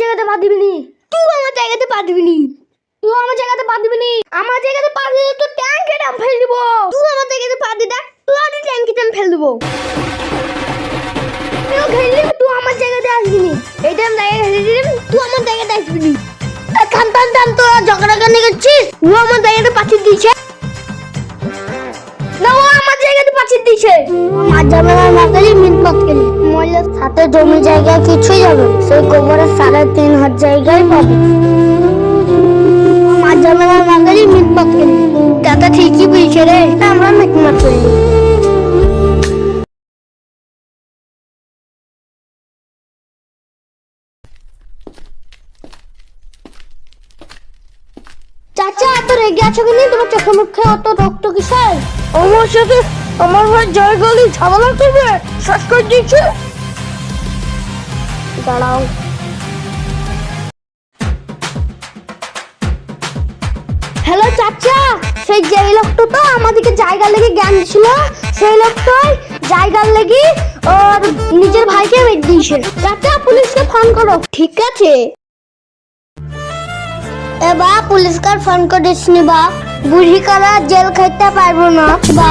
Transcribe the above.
জায়গাতে পা দিবি নি? তুই আমার জায়গাতে পা দিবি নি? তুই আমার জায়গাতে পা দিবি নি? আমার জায়গাতে পা দিলে তো ট্যাঙ্কে ডাম ফেল দিব। তুই আমার জায়গাতে পা দি দেখ, তুই আর ট্যাঙ্কে ডাম ফেল দিব। তুই খেললি তুই আমার জায়গাতে আসবি নি। এইটা আমি জায়গায় খেলে দিলাম তুই আমার জায়গাতে আসবি নি। থাম থাম থাম, তোরা ঝগড়া কেন করছিস? ও আমার জায়গাতে পাঠিয়ে দিয়েছে। না, ও আমার জায়গাতে পাঠিয়ে দিয়েছে। আমার জামেলা না মিনমত জমি জায়গা কিছুই না। সেই গোবরের সাড়ে তিন হাত জায়গায় পাবে। দাদা ঠিকই রে আমরা চাচা, এত রেগে আছো কেন? তোমার চোখে মুখে অত রক্ত কিসের? আমার সাথে আমার ভাই জয় গলি ঝামেলা করবে? শ্বাস করে দিচ্ছে দাঁড়াও হ্যালো চাচা। সেই যেই লোকটা তো আমাদেরকে জায়গা লেগে জ্ঞান ছিল সেই লোকটাই জায়গার লেগে ওর নিজের ভাইকে মেরে দিয়েছে চাচা, পুলিশকে ফোন করো। ঠিক আছে। এ বা, পুলিশকে ফোন করিস নি বা। বুড়ি কারা জেল খাইতে পারব না বা।